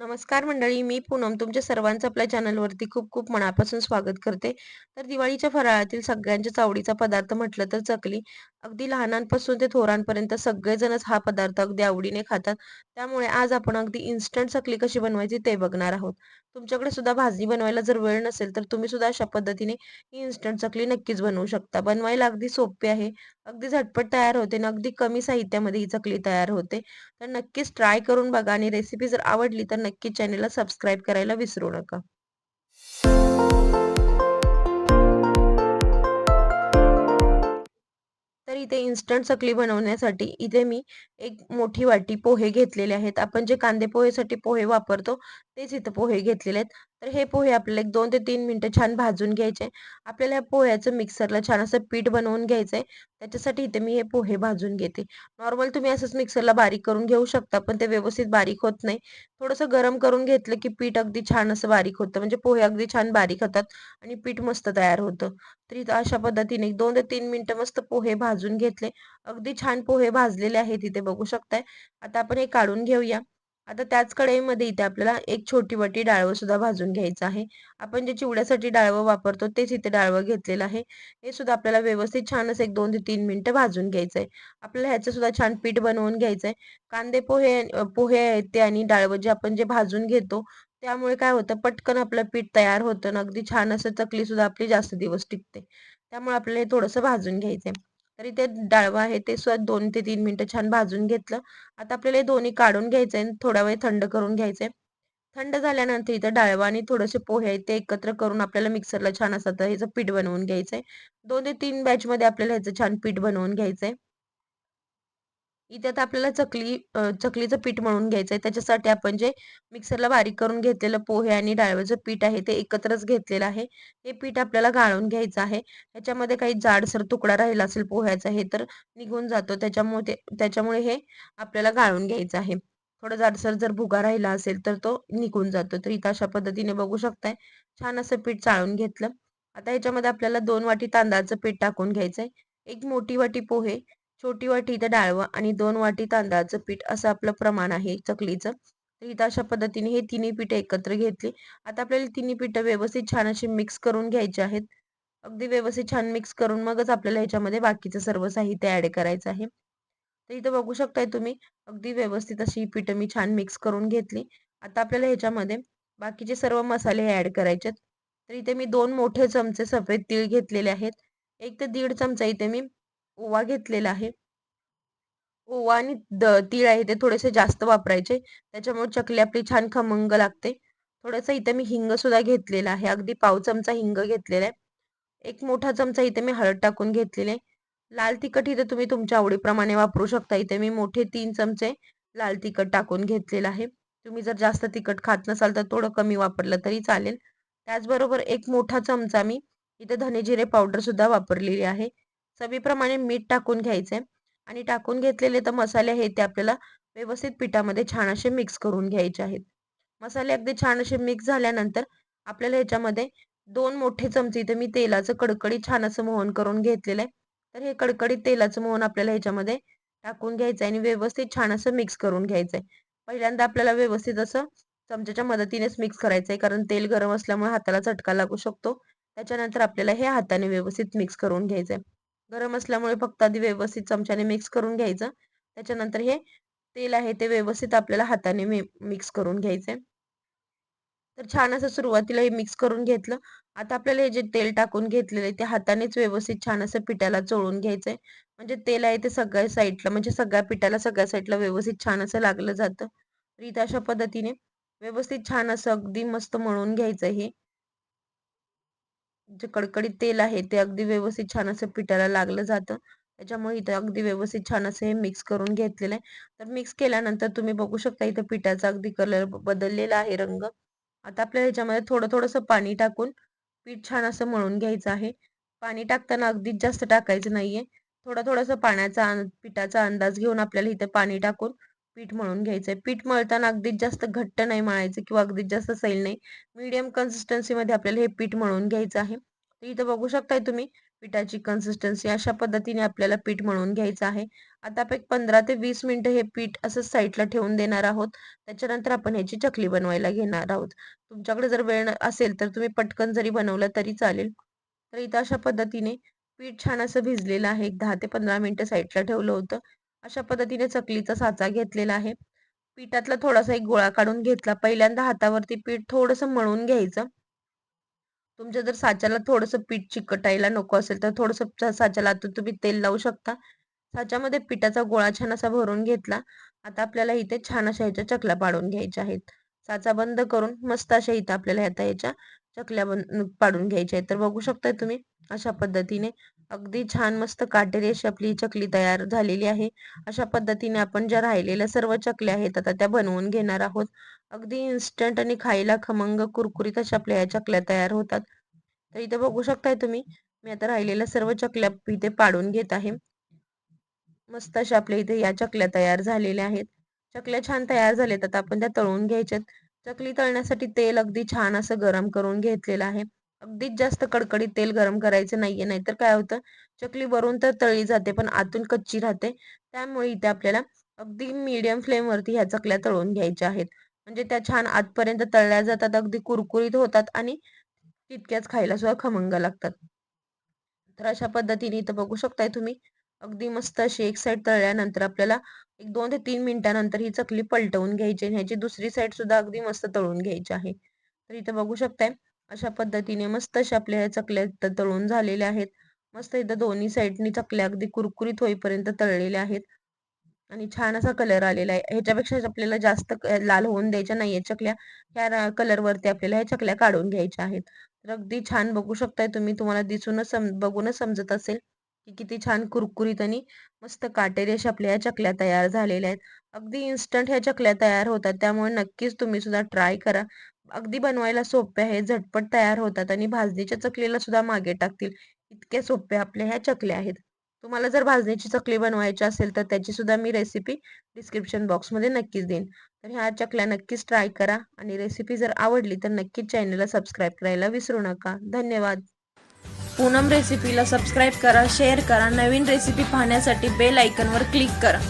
नमस्कार मंडळी मी पूनम तुमच्या सर्वांचं आपल्या चॅनलवरती खूप खूप मनापासून स्वागत करते. तर दिवाळीच्या फराळातील सगळ्यांच्याच आवडीचा पदार्थ म्हटलं तर चकली. अगदी लहानांपासून ते थोरांपर्यंत सगळेजणच हा पदार्थ अगदी आवडीने खातात. त्यामुळे आज आपण अगदी इन्स्टंट चकली कशी बनवायची ते बघणार आहोत. तुमच्याकडे सुद्धा भाजणी बनवायला जर वेळ नसेल तर तुम्ही सुद्धा अशा पद्धतीने ही इन्स्टंट चकली नक्कीच बनवू शकता. बनवायला अगदी सोपे आहे. अगदी झटपट तयार होते आणि अगदी कमी साहित्यामध्ये ही चकली तयार होते. तर नक्कीच ट्राय करून बघा आणि रेसिपी जर आवडली तर नक्की चॅनेलला सबस्क्राईब करायला विसरू नका. तर इथे इन्स्टंट चकली बनवण्यासाठी इथे मी एक मोठी वाटी पोहे घेतलेले आहेत. आपण जे कांदे पोहेसाठी पोहे वापरतो तेच इथं पोहे घेतलेले आहेत. तर हे पोहे आपल्याला एक दोन ते तीन मिनटं छान भाजून घ्यायचे. आपल्याला या पोह्याचं मिक्सरला छान असं पीठ बनवून घ्यायचंय. त्याच्यासाठी इथे मी हे पोहे भाजून घेते. नॉर्मल तुम्ही असंच मिक्सरला बारीक करून घेऊ शकता पण ते व्यवस्थित बारीक होत नाही. थोडंसं गरम करून घेतलं की पीठ अगदी छान असं बारीक होतं. म्हणजे पोहे अगदी छान बारीक होतात आणि पीठ मस्त तयार होतं. तर इथं अशा पद्धतीने दोन ते तीन मिनिटं मस्त पोहे भाजून घेतले. अगदी छान पोहे भाजलेले आहेत इथे बघू शकताय. आता आपण हे काढून घेऊया. आता त्याच कढईमध्ये इथे आपल्याला एक छोटी वाटी डाळवं सुद्धा भाजून घ्यायचं आहे. आपण जे चिवड्यासाठी डाळवं वापरतो तेच इथे डाळवं घेतलेलं आहे. हे सुद्धा आपल्याला व्यवस्थित छान असं एक दोन ते तीन मिनिटं भाजून घ्यायचं आहे. आपल्याला ह्याचं सुद्धा छान पीठ बनवून घ्यायचं आहे. कांदे पोहे पोहे आहेत ते आणि डाळवं जे आपण जे भाजून घेतो त्यामुळे काय होतं पटकन आपलं पीठ तयार होतं ना अगदी छान असं चकली सुद्धा आपली जास्त दिवस टिकते. त्यामुळे आपल्याला हे थोडंसं भाजून घ्यायचंय. तर इथे डाळवं आहे ते सुद्धा दोन ते तीन मिनिटं छान भाजून घेतलं. आता आपल्याला हे दोन्ही काढून घ्यायचंय थोडा वेळ थंड करून घ्यायचंय. थंड झाल्यानंतर इथं डाळवा आणि थोडेसे पोहे आहेत ते एकत्र करून आपल्याला मिक्सरला छान असं ह्याचं पीठ बनवून घ्यायचंय. दोन ते तीन बॅचमध्ये आपल्याला ह्याचं छान पीठ बनवून घ्यायचंय. इथे आता आपल्याला चकली चकलीचं पीठ मळून आहे त्याच्यासाठी आपण जे मिक्सरला बारीक करून घेतलेलं पोहे आणि डाळव्याचं पीठ आहे ते एकत्रच घेतलेलं आहे. हे पीठ आपल्याला गाळून घ्यायचं आहे. त्याच्यामध्ये काही जाडसर तुकडा राहिला असेल पोह्याचा हे तर निघून जातो. त्याच्यामुळे त्याच्यामुळे हे आपल्याला गाळून घ्यायचं आहे. थोडं जाडसर जर भुगा राहिला असेल तर तो निघून जातो. तर इथं अशा पद्धतीने बघू शकताय. छान असं पीठ चाळून घेतलं. आता ह्याच्यामध्ये आपल्याला दोन वाटी तांदळाचं पीठ टाकून घ्यायचंय. एक मोठी वाटी पोहे छोटी वाटी इथं डाळवं आणि दोन वाटी तांदळाचं पीठ असं आपलं प्रमाण आहे चकलीचं. तर इथं अशा पद्धतीने हे तिन्ही पीठ एकत्र घेतली. आता आपल्याला तिन्ही पीठं व्यवस्थित छान अशी मिक्स करून घ्यायची आहेत. अगदी व्यवस्थित छान मिक्स करून मगच आपल्याला ह्याच्यामध्ये बाकीचं सर्व साहित्य ऍड करायचं आहे. तर इथं बघू शकताय तुम्ही अगदी व्यवस्थित अशी पीठ मी छान मिक्स करून घेतली. आता आपल्याला ह्याच्यामध्ये बाकीचे सर्व मसाले ऍड करायचे तर इथे मी दोन मोठे चमचे सफेद तीळ घेतलेले आहेत. एक ते दीड चमचा इथे मी ओवा घेतलेला आहे. ओवा आणि तीळ आहे ते थोडेसे जास्त वापरायचे. त्याच्यामुळे चकली आपली छान खमंग लागते. थोडंसं इथे मी हिंग सुद्धा घेतलेला आहे. अगदी पाव चमचा हिंग घेतलेला आहे. एक मोठा चमचा इथे मी हळद टाकून घेतलेले लाल तिखट इथे तुम्ही तुमच्या आवडीप्रमाणे वापरू शकता. इथे मी मोठे तीन चमचे लाल तिखट टाकून घेतलेलं आहे. तुम्ही जर जास्त तिखट खात नसाल तर थोडं कमी वापरलं तरी चालेल. त्याचबरोबर एक मोठा चमचा मी इथे धने जिरे पावडर सुद्धा वापरलेली आहे. चवीप्रमाणे मीठ टाकून घ्यायचंय आणि टाकून घेतलेले तर मसाले आहेत ते आपल्याला व्यवस्थित पिठामध्ये छान असे मिक्स करून घ्यायचे आहेत. मसाले अगदी छान असे मिक्स झाल्यानंतर आपल्याला ह्याच्यामध्ये दोन मोठे चमचे इथे मी तेलाचं कडकडीत छान असं मोहन करून घेतलेलं आहे. तर हे कडकडीत तेलाचं मोहन आपल्याला ह्याच्यामध्ये टाकून घ्यायचं आहे आणि व्यवस्थित छान असं मिक्स करून घ्यायचंय पहिल्यांदा आपल्याला व्यवस्थित असं चमच्याच्या मदतीनेच मिक्स करायचंय कारण तेल गरम असल्यामुळे हाताला चटका लागू शकतो. त्याच्यानंतर आपल्याला हे हाताने व्यवस्थित मिक्स करून घ्यायचंय गरम असल्यामुळे फक्त आधी व्यवस्थित चमच्याने मिक्स करून घ्यायचं. त्याच्यानंतर हे तेल आहे ते व्यवस्थित आपल्याला हाताने मिक्स करून घ्यायचंय. तर छान असं सुरुवातीला हे मिक्स करून घेतलं. आता आपल्याला हे जे तेल टाकून घेतलेलं आहे ते हातानेच व्यवस्थित छान असं पिठाला चोळून घ्यायचंय. म्हणजे तेल आहे ते सगळ्या साईडला म्हणजे सगळ्या पिठाला सगळ्या साईडला व्यवस्थित छान असं लागलं जातं. तर इथं अशा पद्धतीने व्यवस्थित छान असं अगदी मस्त मळून घ्यायचं हे. जे कडकडीत तेल आहे ते अगदी व्यवस्थित छान असं पिठाला लागलं जातं. त्याच्यामुळे इथं अगदी व्यवस्थित छान असं हे मिक्स करून घेतलेलं आहे. तर मिक्स केल्यानंतर तुम्ही बघू शकता इथं पिठाचा अगदी कलर बदललेला आहे रंग. आता आपल्याला ह्याच्यामध्ये थोडं थोडंसं पाणी टाकून पीठ छान असं मळून घ्यायचं आहे. पाणी टाकताना अगदीच जास्त टाकायचं नाहीये. थोडं थोडंसं पाण्याचा पिठाचा अंदाज घेऊन आपल्याला इथे पाणी टाकून पीठ मळून घ्यायचंय. पीठ मळताना अगदीच जास्त घट्ट नाही मळायचं किंवा अगदीच जास्त सैल नाही. मीडियम कन्सिस्टन्सीमध्ये आपल्याला हे पीठ मळून घ्यायचं आहे. तर इथं बघू शकताय तुम्ही पिठाची कन्सिस्टन्सी अशा पद्धतीने आपल्याला पीठ मळून घ्यायचं आहे. आता आपण एक पंधरा ते वीस मिनिटं हे पीठ असं साईडला ठेवून देणार आहोत. त्याच्यानंतर आपण ह्याची चकली बनवायला घेणार आहोत. तुमच्याकडे जर वेळ असेल तर तुम्ही पटकन जरी बनवलं तरी चालेल. तर इथं अशा पद्धतीने पीठ छान असं भिजलेलं आहे. एक दहा ते पंधरा मिनिटं साईडला ठेवलं होतं. अशा पद्धतीने चकलीचा साचा घेतलेला आहे. पिठातला थोडासा एक गोळा काढून घेतला. पहिल्यांदा हातावरती पीठ थोडंसं मळून घ्यायचं. तुमच्या जर साच्याला थोडंसं पीठ चिकटायला नको असेल तर थोडंसं साच्याला आता तुम्ही तेल लावू शकता. साच्यामध्ये पिठाचा गोळा छान असा भरून घेतला. आता आपल्याला इथे छान अशा ह्याच्या चकल्या पाडून घ्यायच्या आहेत. साचा बंद करून मस्त अशा इथे आपल्याला आता ह्याच्या चकल्या पाडून घ्यायच्या आहेत. तर बघू शकताय तुम्ही. अशा पद्धतीने अगदी छान मस्त काटेरी अशी आपली चकली तयार झालेली आहे. अशा पद्धतीने आपण ज्या राहिलेल्या सर्व चकल्या आहेत आता त्या बनवून घेणार आहोत. अगदी इन्स्टंट आणि खायला खमंग कुरकुरीत अशा आपल्या या चकल्या तयार होतात. तर इथे बघू शकताय तुम्ही मी आता राहिलेल्या सर्व चकल्या इथे पाडून घेत आहे. मस्त अशा आपल्या इथे या चकल्या तयार झालेल्या आहेत. चकल्या छान तयार झाल्यात आता आपण त्या तळून घ्यायच्यात. चकली तळण्यासाठी तेल अगदी छान असं गरम करून घेतलेलं आहे. अगदीच जास्त कडकडीत तेल गरम करायचं नाहीये नाहीतर काय होतं? चकली वरून तर तळली जाते पण आतून कच्ची राहते. त्यामुळे इथे आपल्याला अगदी मीडियम फ्लेमवरती ह्या चकल्या तळून घ्यायच्या आहेत. म्हणजे त्या छान आतपर्यंत तळल्या जातात अगदी कुरकुरीत होतात आणि तितक्याच खायला सुद्धा खमंग लागतात. तर अशा पद्धतीने इथं बघू शकताय तुम्ही अगदी मस्त अशी एक साईड तळल्यानंतर आपल्याला एक दोन ते तीन मिनिटानंतर ही चकली पलटवून घ्यायची आणि ह्याची दुसरी साईड सुद्धा अगदी मस्त तळून घ्यायची आहे. तर इथं बघू शकताय अशा पद्धतीने मस्त अशा आपल्या ह्या चकल्या इथं तळून झालेल्या आहेत. मस्त इथं दोन्ही साईडनी चकल्या अगदी कुरकुरीत होईपर्यंत तळलेल्या आहेत. आणि छान असा कलर आलेला आहे. ह्याच्यापेक्षा आपल्याला जास्त लाल होऊन द्यायच्या नाहीये चकल्या. ह्या कलरवरती आपल्याला ह्या चकल्या काढून घ्यायच्या आहेत. तर अगदी छान बघू शकताय तुम्ही. तुम्हाला दिसूनच सम बघूनच समजत असेल की किती छान कुरकुरीत आणि मस्त काटेरी अशा आपल्या ह्या चकल्या तयार झालेल्या आहेत. अगदी इन्स्टंट ह्या चकल्या तयार होतात. त्यामुळे नक्कीच तुम्ही सुद्धा ट्राय करा. अगदी बनवायला सोपे आहे झटपट तयार होतात आणि भाजणीच्या चकलीला सुद्धा मागे टाकतील. इतक्या सोप्या आपल्या ह्या चकल्या आहेत. तुम्हाला जर भाजणीची चकली बनवायची असेल तर त्याची सुद्धा मी रेसिपी डिस्क्रिप्शन बॉक्समध्ये नक्कीच देईन. तर ह्या चकल्या नक्कीच ट्राय करा आणि रेसिपी जर आवडली तर नक्कीच चॅनलला सबस्क्राईब करायला विसरू नका. धन्यवाद. पूनम रेसिपीला सबस्क्राईब करा शेअर करा नवीन रेसिपी पाहण्यासाठी बेल आयकनवर क्लिक करा.